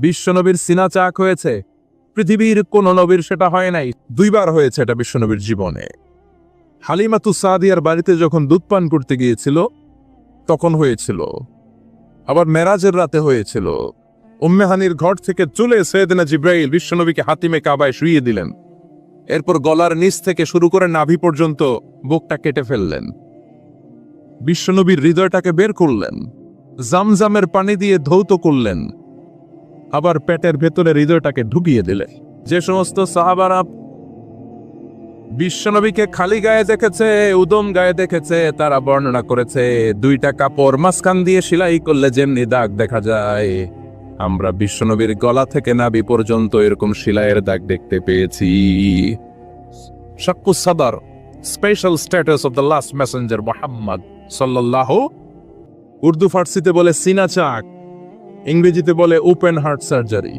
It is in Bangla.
বিশ্বনবীর সিনা চাক হয়েছে। পৃথিবীর কোন নবীর সেটা হয় নাই। দুইবার হয়েছে এটা বিশ্বনবীর জীবনে। হালিমাতু সাদিয়ার বাড়িতে যখন দুধ পান করতে গিয়েছিল, তখন হয়েছিল। আবার মেরাজের রাতে হয়েছিল। উম্মেহানির ঘর থেকে চলে সৈয়দনা জিব্রাইল বিশ্বনবীকে হাতিমে কাবায় শুইয়ে দিলেন। এরপর গলার নিচ থেকে শুরু করে নাভি পর্যন্ত বুকটা কেটে ফেললেন। বিশ্বনবীর হৃদয়টাকে বের করলেন। জামজামের পানি দিয়ে ধৌত করলেন। আবার পেটের ভেতরে হৃদয়টাকে ঢুকিয়ে দিলেন যে সমস্ত সাহাবারা বিশ্বনবীকে খালি গায়ে দেখেছে, উদম গায়ে দেখেছে, তারা বর্ণনা করেছে, দুইটা কাপড় মাঝখান দিয়ে সেলাই করলে যেমনি দাগ দেখা যায়। আমরা বিশ্বনবীর গলা থেকে নাবি পর্যন্ত এরকম সেলাইয়ের দাগ দেখতে পেয়েছি। শাক্কু সাদার special status of the last messenger Muhammad সাল্লাল্লাহু উর্দু ফার্সিতে বলে, সিনা চাক ইংরেজিতে বলে ওপেন হার্ট সার্জারি